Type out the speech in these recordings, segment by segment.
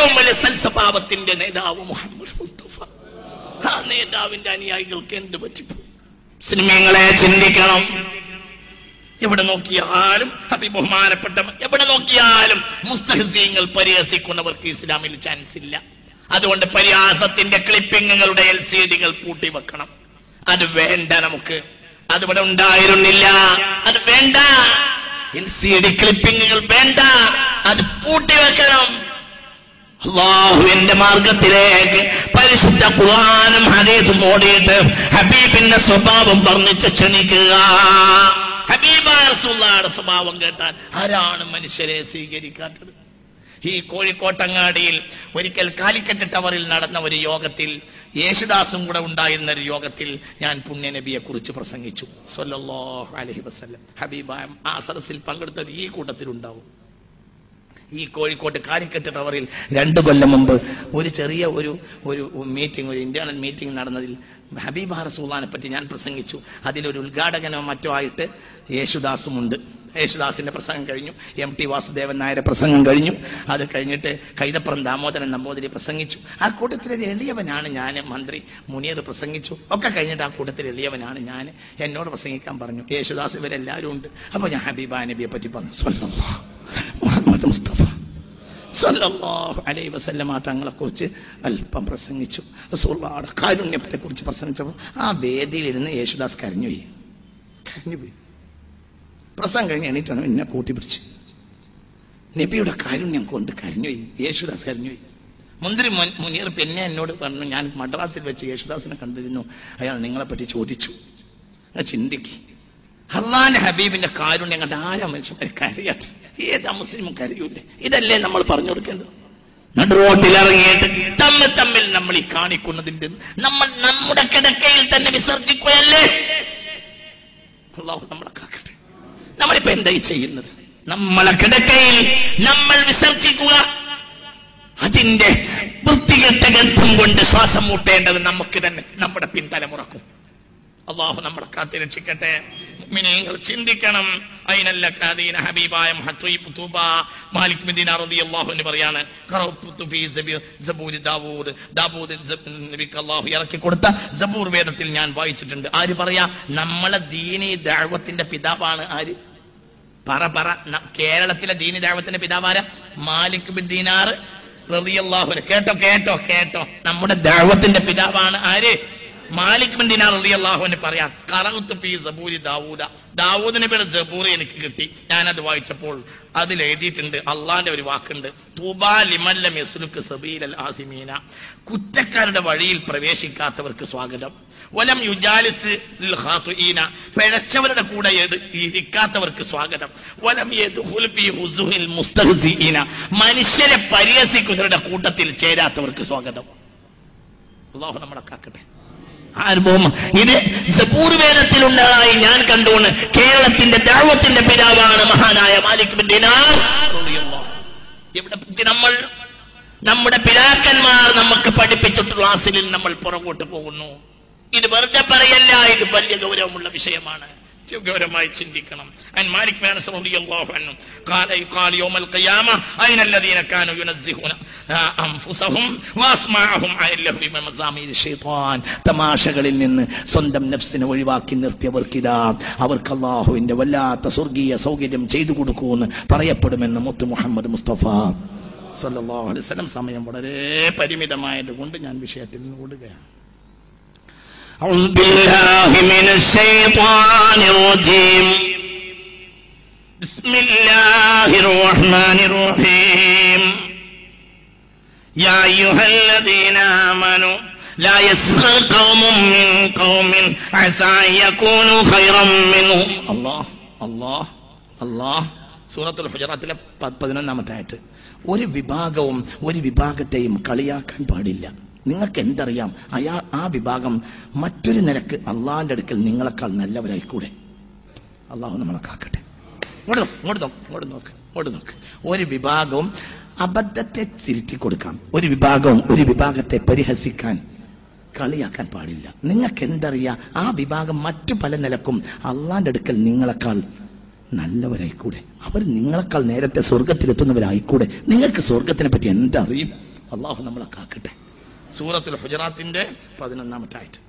ഏറ്റവും വലിയ സൽസ്വഭാവത്തിന്റെ നേതാവ് മുഹമ്മദ് മുസ്തഫ. ആ നേതാവിന്റെ അനുയായികൾക്ക് എന്ത് പറ്റിപ്പോയി? സിനിമങ്ങളെ ചിന്തിക്കണം. എവിടെ നോക്കിയാലും അതിബഹുമാനപ്പെട്ട എവിടെ നോക്കിയാലും മുസ്തഹസീങ്ങൾ പരിഹസിക്കുന്നവർക്ക് ഇസ്ലാമിൽ ചാൻസ് ഇല്ല. അതുകൊണ്ട് പരിഹാസത്തിന്റെ ക്ലിപ്പിങ്ങുകളുടെ എൽ സി ഡികൾ പൂട്ടി വെക്കണം അത് വേണ്ട നമുക്ക്. അതിവിടെ ഉണ്ടായിരുന്നില്ല. അത് വേണ്ട. എൽ സി ഡി ക്ലിപ്പിങ്ങുകൾ വേണ്ട. അത് പൂട്ടിവെക്കണം. അള്ളാഹുവിന്റെ മാർഗത്തിലേക്ക് പരിശുദ്ധ ഖുർആാനും ഹദീസും ഓടിയിട്ട് ഹബീബിന്റെ സ്വഭാവം വർണിച്ച് ക്ഷണിക്കുക. ഹബീബാസുള്ളയുടെ സ്വഭാവം കേട്ടാൽ ആരാണ് മനുഷ്യരെ സ്വീകരിക്കാത്തത്? ഈ കോഴിക്കോട്ടങ്ങാടിയിൽ ഒരിക്കൽ കാലിക്കറ്റ് ടവറിൽ നടന്ന ഒരു യോഗത്തിൽ യേശുദാസും കൂടെ ഉണ്ടായിരുന്ന ഒരു യോഗത്തിൽ ഞാൻ പുണ്യനബിയെ കുറിച്ച് പ്രസംഗിച്ചു. സൊല്ലാഹു അലഹി വസ്ലം ഹബീബായ ആ സദസ്സിൽ പങ്കെടുത്തവർ ഈ കൂട്ടത്തിലുണ്ടാവും. ഈ കോഴിക്കോട്ട് കാലിക്കറ്റ് ടവറിൽ രണ്ടു കൊല്ലം മുമ്പ് ഒരു ചെറിയ ഒരു ഒരു മീറ്റിംഗ് ഒരു ഇന്റേണൽ മീറ്റിംഗ് നടന്നതിൽ ഹബീബ റസൂലാനെ പറ്റി ഞാൻ പ്രസംഗിച്ചു. അതിലൊരു ഉദ്ഘാടകനോ മറ്റോ ആയിട്ട് യേശുദാസും ഉണ്ട്. യേശുദാസിന്റെ പ്രസംഗം കഴിഞ്ഞു. എം ടി വാസുദേവൻ നായരുടെ പ്രസംഗം കഴിഞ്ഞു. അത് കഴിഞ്ഞിട്ട് കൈതപ്പുറം ദാമോദരൻ നമ്പൂതിരി പ്രസംഗിച്ചു. ആ കൂട്ടത്തിൽ എളിയവനാണ് ഞാൻ മന്ത്രി മുനിയർ പ്രസംഗിച്ചു. ഒക്കെ കഴിഞ്ഞിട്ട് ആ കൂട്ടത്തിൽ എളിയവനാണ് ഞാൻ. എന്നോട് പ്രസംഗിക്കാൻ പറഞ്ഞു. യേശുദാസ് ഇവരെല്ലാവരും ഉണ്ട്. അപ്പൊ ഞാൻ ഹബീബ നബിയെ പറ്റി പറഞ്ഞു. മുഹമ്മദ് മുസ്തഫ. സല്ലല്ലാഹു അലൈഹി വസല്ലമ തങ്ങളെ കുറിച്ച് അല്പം പ്രസംഗിച്ചു. റസൂലുള്ളാഹിയുടെ കാരുണ്യത്തെ കുറിച്ച് പ്രസംഗിച്ചപ്പോൾ ആ വേദിയിലിരുന്ന് യേശുദാസ് കരഞ്ഞുപോയി. കരഞ്ഞുപോയി. പ്രസംഗം കഴിഞ്ഞ് എണീറ്റാണ് എന്നെ കൂട്ടിപ്പിടിച്ച്. നബിയുടെ കാരുണ്യം കൊണ്ട് കരഞ്ഞുപോയി. യേശുദാസ് കരഞ്ഞുപോയി. മുന്തിരി മുനീർ പിന്നെ എന്നോട് പറഞ്ഞു ഞാൻ മദ്രാസിൽ വെച്ച് യേശുദാസിനെ കണ്ടിരുന്നു. അയാൾ നിങ്ങളെ പറ്റി ചോദിച്ചു ചിന്തിക്ക്. അള്ളാന്റെ ഹബീബിന്റെ കാരുണ്യം കണ്ട് ആരാ മനുഷ്യന്മാരെ കരയാത്ത ഏതാ മുസ്ലിമും കരയൂലേ. ഇതല്ലേ നമ്മൾ പറഞ്ഞു കൊടുക്കേണ്ടത്? നടുറോട്ടിൽ ഇറങ്ങിയിട്ട് തമ്മിൽ തമ്മിൽ നമ്മൾ ഈ കാണിക്കുന്നതിന്റെ നമ്മൾ നമ്മുടെ കിടക്കയിൽ തന്നെ വിസർജിക്കുകയല്ലേ? അള്ളാഹു നമ്മളെ കാക്കട്ടെ. നമ്മളിപ്പോ എന്തായി ചെയ്യുന്നത്? നമ്മളെ കിടക്കയിൽ നമ്മൾ വിസർജിക്കുക. അതിന്റെ വൃത്തികെട്ട ഗന്ധം കൊണ്ട് ശ്വാസം മുട്ടേണ്ടത് നമുക്ക് തന്നെ നമ്മുടെ പിൻതലമുറക്കും. അള്ളാഹു നമ്മളെ കാത്തി രക്ഷിക്കട്ടെ. നിങ്ങൾ ചിന്തിക്കണം. അയിനല്ല കാദീന ഹബീബായ മഹത്വീബ് തൂബ മാലിക് മിദീന റളിയല്ലാഹു അൻഹു പറയാണ് ഖറഅത്തു ഫീ സബൂർ ദാവൂദ്. ദാവൂദ് നബിക്ക് അള്ളാഹു ഇറക്കി കൊടുത്ത സബൂർ വേദത്തിൽ ഞാൻ വായിച്ചിട്ടുണ്ട്. ആര് പറയാ? നമ്മളെ ദീനി ദഅവത്തിന്റെ പിതാവാണ്. ആര്? പറ പറ. കേരളത്തിലെ ദീനി ദഅവത്തിന്റെ പിതാവാര മാലിക് ബിൻ ദീനാർ റളിയല്ലാഹു കേട്ടോ കേട്ടോ കേട്ടോ. നമ്മുടെ ദഅവത്തിന്റെ പിതാവാണ് ആര്? മാലിക് ബിൻ ദിനാർ റളിയല്ലാഹു എന്ന് പറയാം കറകുത്ത് ഫി സബൂരി ദാവൂദ. ദാവൂദ് നബിയുടെ സബൂർ എനിക്ക് കിട്ടി. ഞാനത് വായിച്ചപ്പോൾ അതിൽ എഴുതിയിട്ടുണ്ട് അള്ളാന്റെ ഒരു വാക്കുണ്ട് ആസിമീന. കുറ്റക്കാരുടെ വഴിയിൽ പ്രവേശിക്കാത്തവർക്ക് സ്വാഗതം. വലം യുജാലിസ് പിഴച്ചവരുടെ കൂടെ ഇരിക്കാത്തവർക്ക് സ്വാഗതം. വലം മുസ്തഹ്സിഈന മനുഷ്യരെ പരിഹസിക്കുന്നവരുടെ കൂട്ടത്തിൽ ചേരാത്തവർക്ക് സ്വാഗതം. അള്ളാഹു നമ്മളെ കാക്കട്ടെ. അനുഭവം ഇത് സബൂർ ഉണ്ടായി ഞാൻ കണ്ടുകൊണ്ട് കേരളത്തിന്റെ ദാവത്തിന്റെ പിതാവാണ് മഹാനായ മാലിക് ബിൻ ദിനാർ. ഇവിടെ നമ്മൾ? നമ്മുടെ പിതാക്കന്മാർ നമുക്ക് പഠിപ്പിച്ചിട്ടുള്ള ക്ലാസ്സിൽ നമ്മൾ പുറകോട്ട് പോകുന്നു. ഇത് വെറുതെ പറയല്ല ഇത് വലിയ ഗൗരവമുള്ള വിഷയമാണ്. ഗൗരവമായി ചിന്തിക്കണം. അൻ മാലിക് റളിയല്ലാഹു അൻഹു ഖാല യുഖാലു യൗമൽ ഖിയാമ ഐന അല്ലദീന കാനൂ യുനസ്സഹൂന അൻഫുസഹും വാസ്മാഅഹും അല്ലഹു ബിമ മസാമീർ ശൈത്താൻ. തമാശകളിൽ നിന്ന് സ്വന്തം നഫ്സിനെ ഒഴിവാക്കി നിർത്തിയവർക്കിതാ അവർക്ക് അല്ലാഹുവിന്റെ വല്ലാത്ത സ്വർഗീയ സൗകര്യം ചെയ്തു കൊടുക്കുമെന്ന് പറയപ്പെടുമെന്ന് മുത്തു മുഹമ്മദ് മുസ്തഫ. സല്ലല്ലാഹു അലൈഹി വസല്ലം സമയം വളരെ പരിമിതമായതുകൊണ്ട് ഞാൻ വിഷയത്തിൽ നിന്ന് ഓടുകയാണ്. أعوذ بالله من الشيطان الرجيم بسم الله الرحمن الرحيم يا أيها الذين آمنوا لا يسخر قوم من قوم عسى أن يكونوا خيرا منهم الله الله الله സൂറത്തുൽ ഹുജറാത്തിലെ പ- പതിനൊന്നാമത്തെ ആയിട്ട് ഒരു വിഭാഗവും ഒരു വിഭാഗത്തെയും കളിയാക്കാൻ പാടില്ല നിങ്ങൾക്ക് എന്തറിയാം അയാൾ ആ വിഭാഗം മറ്റൊരു നിലയ്ക്ക് അള്ളാഹിന്റെ അടുക്കൽ നിങ്ങളെക്കാൾ നല്ലവരായിക്കൂടെ? അള്ളാഹു നമ്മളെ കാക്കട്ടെ. ഇങ്ങോട്ട് ഇങ്ങോട്ട് നോക്ക് ഇങ്ങോട്ട് നോക്ക് ഇങ്ങോട്ട് നോക്ക്. ഒരു വിഭാഗവും അബദ്ധത്തെ തിരുത്തി കൊടുക്കാം ഒരു വിഭാഗവും ഒരു വിഭാഗത്തെ പരിഹസിക്കാൻ കളിയാക്കാൻ പാടില്ല. നിങ്ങൾക്ക് എന്തറിയാം ആ വിഭാഗം മറ്റു പല നിലക്കും അള്ളാന്റെ അടുക്കൽ നിങ്ങളെക്കാൾ നല്ലവരായിക്കൂടെ? അവർ നിങ്ങളെക്കാൾ നേരത്തെ സ്വർഗത്തിലെത്തുന്നവരായിക്കൂടെ നിങ്ങൾക്ക് സ്വർഗത്തിനെ പറ്റി എന്തറിയും അള്ളാഹു നമ്മളെ കാക്കട്ടെ. സൂറത്തുൽ ഹുജറാത്തിന്റെ പതിനൊന്നാമത്തെ ആയിട്ട്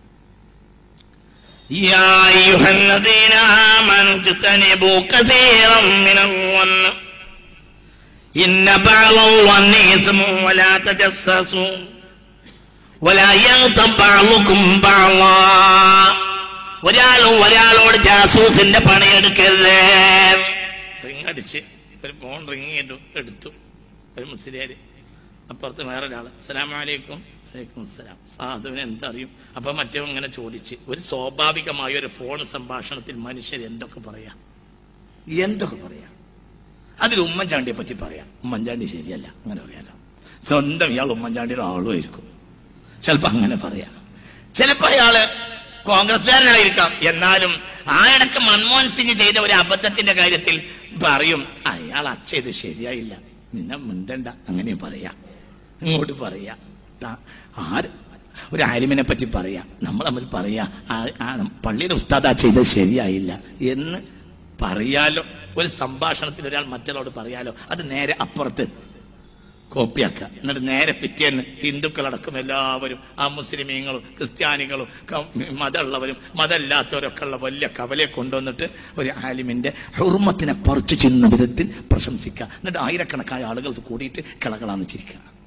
يا أيها الذين آمنوا اجتنبوا كثيرا من الظن إن بعض الظن إثم ولا تجسسوا ولا يغتب بعضكم بعضا ഒരാളും ഒരാളോട് ജാസൂസിന്റെ പണിയെടുക്കരുത് റിങ് അടിച്ച് ഒരു ഫോൺ റിങ് ചെയ്തു എടുത്തു ഒരു മുസ്ലിയാര് അപ്പുറത്ത് വേറെ ഒരാള് സാധുവിന് എന്തറിയും? അപ്പൊ മറ്റേ ഇങ്ങനെ ചോദിച്ച് ഒരു സ്വാഭാവികമായ ഒരു ഫോൺ സംഭാഷണത്തിൽ മനുഷ്യർ എന്തൊക്കെ പറയാം? എന്തൊക്കെ പറയാം? അതിൽ ഉമ്മൻചാണ്ടിയെ പറ്റി പറയാം. ഉമ്മൻചാണ്ടി ശരിയല്ല അങ്ങനെ പറയാലോ. സ്വന്തം ഇയാൾ ഉമ്മൻചാണ്ടിയുടെ ആളുമായിരിക്കും ചിലപ്പോ അങ്ങനെ പറയാം. ചിലപ്പോ അയാൾ കോൺഗ്രസ്സുകാരനായിരിക്കാം. എന്നാലും ആയിടക്ക് മൻമോഹൻ സിംഗ് ചെയ്ത ഒരു അബദ്ധത്തിന്റെ കാര്യത്തിൽ പറയും അയാൾ അച്ഛ ഇത് ശരിയായില്ല. നിന്നെ മിണ്ടണ്ട. അങ്ങനെ പറയാം. ഇങ്ങോട്ട് പറയാ. ആര്? ഒരു ആലിമിനെ പറ്റി പറയാ. നമ്മൾ തമ്മിൽ പറയാ. പള്ളിയുടെ ഉസ്താദ് ചെയ്തത് ശരിയായില്ല എന്ന് പറയാലോ. ഒരു സംഭാഷണത്തിൽ ഒരാൾ മറ്റൊരാളോട് പറയാലോ. അത് നേരെ അപ്പുറത്ത് കോപ്പിയാക്കുക. എന്നിട്ട് നേരെ പിറ്റേന്ന് ഹിന്ദുക്കളടക്കം എല്ലാവരും ആ മുസ്ലിമീങ്ങളും ക്രിസ്ത്യാനികളും മതമുള്ളവരും മതമില്ലാത്തവരൊക്കെ ഉള്ള വലിയ കവലയെ കൊണ്ടുവന്നിട്ട് ഒരു ആലിമിന്റെ ഹുർമത്തിനെ പറിച്ചു ചെന്ന വിധത്തിൽ പ്രശംസിക്കുക. എന്നിട്ട് ആയിരക്കണക്കായ ആളുകൾ കൂടിയിട്ട് കിളകളാന്ന് ചിരിക്കുക.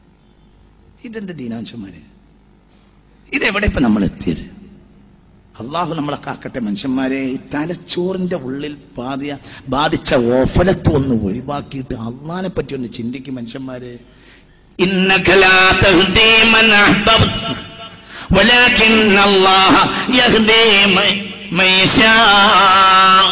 ഇതെന്ത് ദീനാംശന്മാര് ഇതെവിടെ ഇപ്പൊ നമ്മൾ എത്തിയത് അള്ളാഹു നമ്മളെ കാക്കട്ടെ മനുഷ്യന്മാരെ ഈ തലച്ചോറിന്റെ ഉള്ളിൽ ബാധിയ ബാധിച്ച ഓഫലത്ത് ഒന്ന് ഒഴിവാക്കിയിട്ട് അള്ളാനെ പറ്റി ഒന്ന് ചിന്തിക്കും മനുഷ്യന്മാരെ إنك لا تهدي من أحببت ولكن الله يهدي من- من يشاء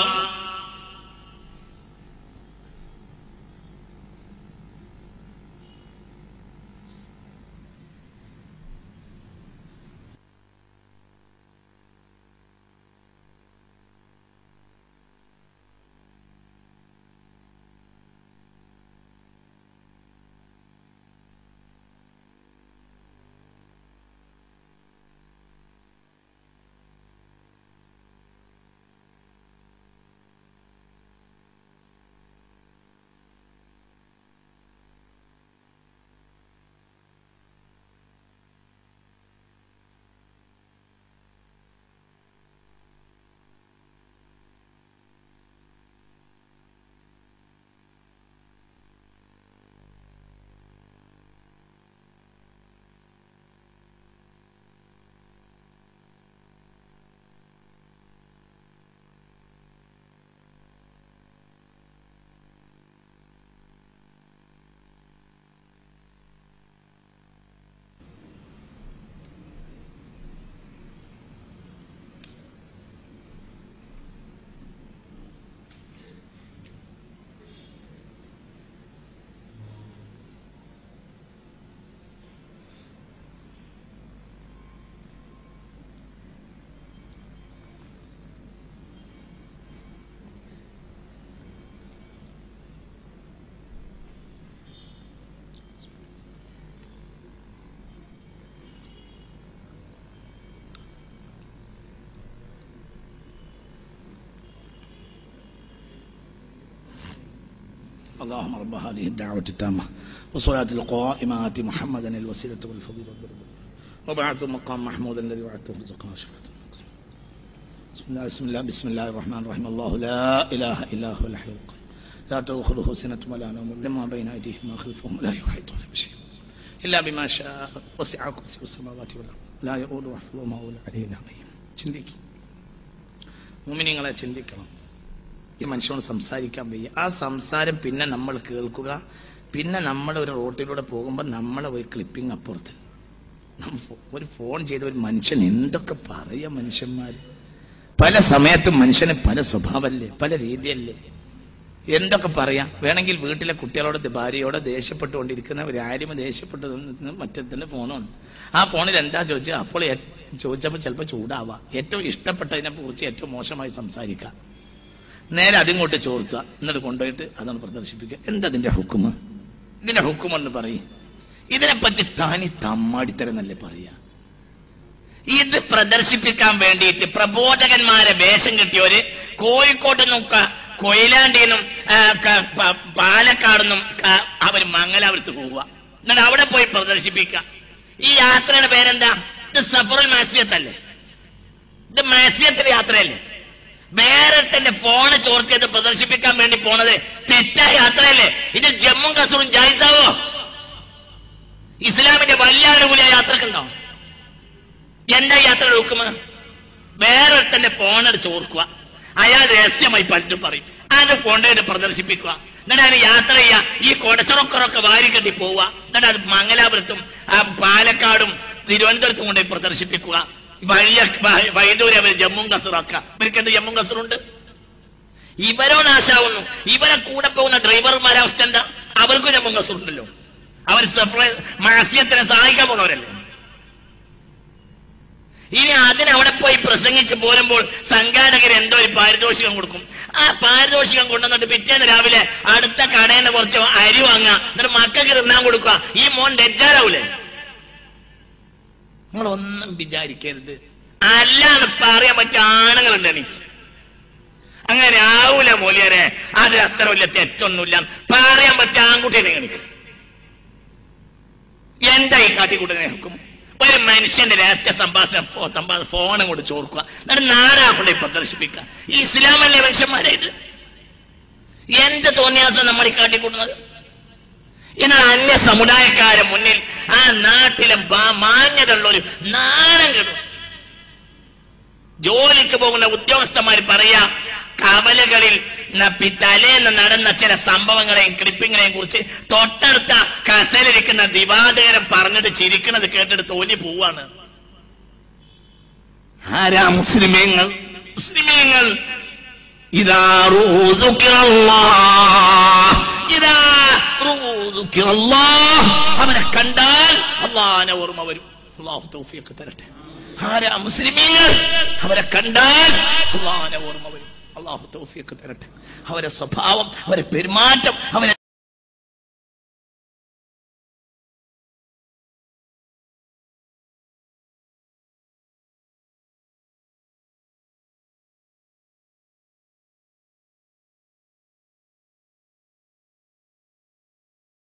اللهم رب هذه الدعوة التامة والصلاة القائمة آت محمدا الوسيلة والفضيلة والدرجة وبعث مقام محمود الذي وعدته رزقنا شفاعة بسم الله بسم الله بسم الله الرحمن الرحيم الله لا إله إلا هو الحي القيوم لا تأخذه سنة ولا نوم لما بين أيديهم وما خلفهم لا يحيطون بشيء إلا بما شاء وسع كرسي السماوات والأرض لا يؤود حفظهما وهو العلي العظيم ചിന്തിക്കും മുമിനിങ്ങളെ ചിന്തിക്കണം ഈ മനുഷ്യനോട് സംസാരിക്കാൻ വയ്യ. ആ സംസാരം പിന്നെ നമ്മൾ കേൾക്കുക. പിന്നെ നമ്മൾ ഒരു റോട്ടിലൂടെ പോകുമ്പോൾ നമ്മളെ ഒരു ക്ലിപ്പിംഗ് അപ്പുറത്ത്. ഒരു ഫോൺ ചെയ്ത ഒരു മനുഷ്യൻ എന്തൊക്കെ പറയ മനുഷ്യന്മാർ പല സമയത്തും മനുഷ്യന് പല സ്വഭാവമല്ലേ പല രീതിയല്ലേ. എന്തൊക്കെ പറയാം? വേണമെങ്കിൽ വീട്ടിലെ കുട്ടികളോട് ഭാര്യയോട് ദേഷ്യപ്പെട്ടുകൊണ്ടിരിക്കുന്ന ഒരു ആരും ദേഷ്യപ്പെട്ടു മറ്റത്തിന്റെ ഫോണാണ് ആ ഫോണിൽ എന്താ ചോദിച്ചാൽ അപ്പോൾ ചോദിച്ചപ്പോൾ ചിലപ്പോൾ ചൂടാവാം. ഏറ്റവും ഇഷ്ടപ്പെട്ടതിനെ കുറിച്ച് ഏറ്റവും മോശമായി സംസാരിക്കാം. നേരെ അതിങ്ങോട്ട് ചോർത്തുക. എന്നിട്ട് കൊണ്ടുപോയിട്ട് അതാണ് പ്രദർശിപ്പിക്കുക. എന്താ അതിന്റെ ഹുക്കുമ്? ഇതിന്റെ ഹുക്കുമെന്ന് പറയും. ഇതിനെപ്പറ്റി താനി തമ്മാടിത്തരെന്നല്ലേ പറയാ? ഇത് പ്രദർശിപ്പിക്കാൻ വേണ്ടിയിട്ട് പ്രബോധകന്മാരെ വേഷം കിട്ടിയവര് കോഴിക്കോട്ട് നോക്ക കൊയിലാണ്ടിന്നും ആ, പാലക്കാട് നിന്നും അവർ മംഗലാപുരത്ത് പോവുക. എന്നിട്ട് അവിടെ പോയി പ്രദർശിപ്പിക്കുക. ഈ യാത്രയുടെ പേരെന്താ? ഇത് സഫറുൽ മാസിയത്തല്ലേ ഇത് മാസിയത്തിന്റെ യാത്രയല്ലേ? വേറെ തന്നെ ഫോണ് ചോർത്തിയത് പ്രദർശിപ്പിക്കാൻ വേണ്ടി പോണത്. തെറ്റായ യാത്രയല്ലേ? ഇത് ജമ്മു കസൂറും ജായിസാവോ? ഇസ്ലാമിന്റെ വലിയ അനുകൂല യാത്രക്കുണ്ടോ എന്താ യാത്ര നോക്കുമ വേറെ ഫോണട് ഓർക്കുക അയാൾ രഹസ്യമായി പലരും പറയും. അത് കൊണ്ടുപോയിട്ട് പ്രദർശിപ്പിക്കുക. എന്നിട്ട് അതിന് യാത്ര ചെയ്യുക. ഈ കൊടച്ചറൊക്കറൊക്കെ വാരിക്കെട്ടി പോവുക. എന്നിട്ട് അത് മംഗലാപുരത്തും ആ പാലക്കാടും തിരുവനന്തപുരത്തും കൊണ്ടുപോയി പ്രദർശിപ്പിക്കുക. വലിയ ജമ്മു ജമ്മും കസറാക്കുക ഇവർക്ക് എന്ത് ജമ്മും കസറുണ്ട്? ഇവരോ നാശാവുന്നു. ഇവരെ കൂടെ പോകുന്ന ഡ്രൈവർമാരെ അവസ്ഥ എന്താ? അവർക്കും ഞാൻ മുങ്ങസുണ്ടല്ലോ അവർ മാസ്യത്തിനെ സഹായിക്കാൻ പോകുന്നവരല്ലേ? ഇനി അതിനവിടെ പോയി പ്രസംഗിച്ച് പോരുമ്പോൾ സംഘാടകർ എന്തോ ഒരു പാരിതോഷികം കൊടുക്കും. ആ പാരിതോഷികം കൊണ്ടുവന്നിട്ട് പിറ്റേന്ന് രാവിലെ അടുത്ത കടേന്റെ കുറച്ച് അരി വാങ്ങുക. എന്നിട്ട് മക്കൾക്ക് തിന്നാൻ കൊടുക്കുക. ഈ മോൻ ഡെജാറാവൂലേ നിങ്ങളൊന്നും വിചാരിക്കരുത്. അല്ലാന്ന് പറയാൻ പറ്റിയ ആണുങ്ങളുണ്ട് എനിക്ക് അങ്ങനെ ആവൂല മൂല്യരെ അത് അത്ര വലിയ തെറ്റൊന്നുമില്ല. പറയാൻ പറ്റിയ ആൺകുട്ടിയെ കാണിക്കും. എന്താ ഈ കാട്ടി കാട്ടിക്കൂട്ടനെ നോക്കും ഒരു മനുഷ്യന്റെ രഹസ്യ സംഭാഷണം ഫോണും കൊണ്ട് ചോർക്കുക. എന്നിട്ട് നാടാ കൊണ്ടേ പ്രദർശിപ്പിക്കുക. ഈ ഇസ്ലാമല്ലേ മനുഷ്യന്മാരായിട്ട് എന്ത് തോന്നിയാസം നമ്മൾ ഈ കാട്ടിക്കൂട്ടുന്നത്? എന്നാൽ അന്യ സമുദായക്കാരെ മുന്നിൽ ആ നാട്ടിലെ മാന്യതയുള്ള ഒരു നാണം കിടും. ജോലിക്ക് പോകുന്ന ഉദ്യോഗസ്ഥന്മാർ പറയാ കവലകളിൽ തലേന്ന് നടന്ന ചില സംഭവങ്ങളെയും ക്ലിപ്പിങ്ങളെയും കുറിച്ച് തൊട്ടടുത്ത കസലിരിക്കുന്ന ദിവാദേരം പറഞ്ഞത് ചിരിക്കുന്നത് കേട്ടിട്ട് തോന്നി പോവാണ്. ആരാ മുസ്ലിമേങ്ങൾ? മുസ്ലിമേങ്ങൾ. ഇതാ. ഇതാ. അവനെ കണ്ടാൽ അള്ളാനെ ഓർമ്മ വരും. അള്ളാഹു തൗഫീഖ് തരട്ടെ. ആരാ മുസ്ലിമീങ്ങൾ? അവരെ കണ്ടാൽ അള്ളാനെ ഓർമ്മ വരും. അള്ളാഹു തൗഫീഖ് തരട്ടെ. അവരെ സ്വഭാവം അവരെ പെരുമാറ്റം അവരെ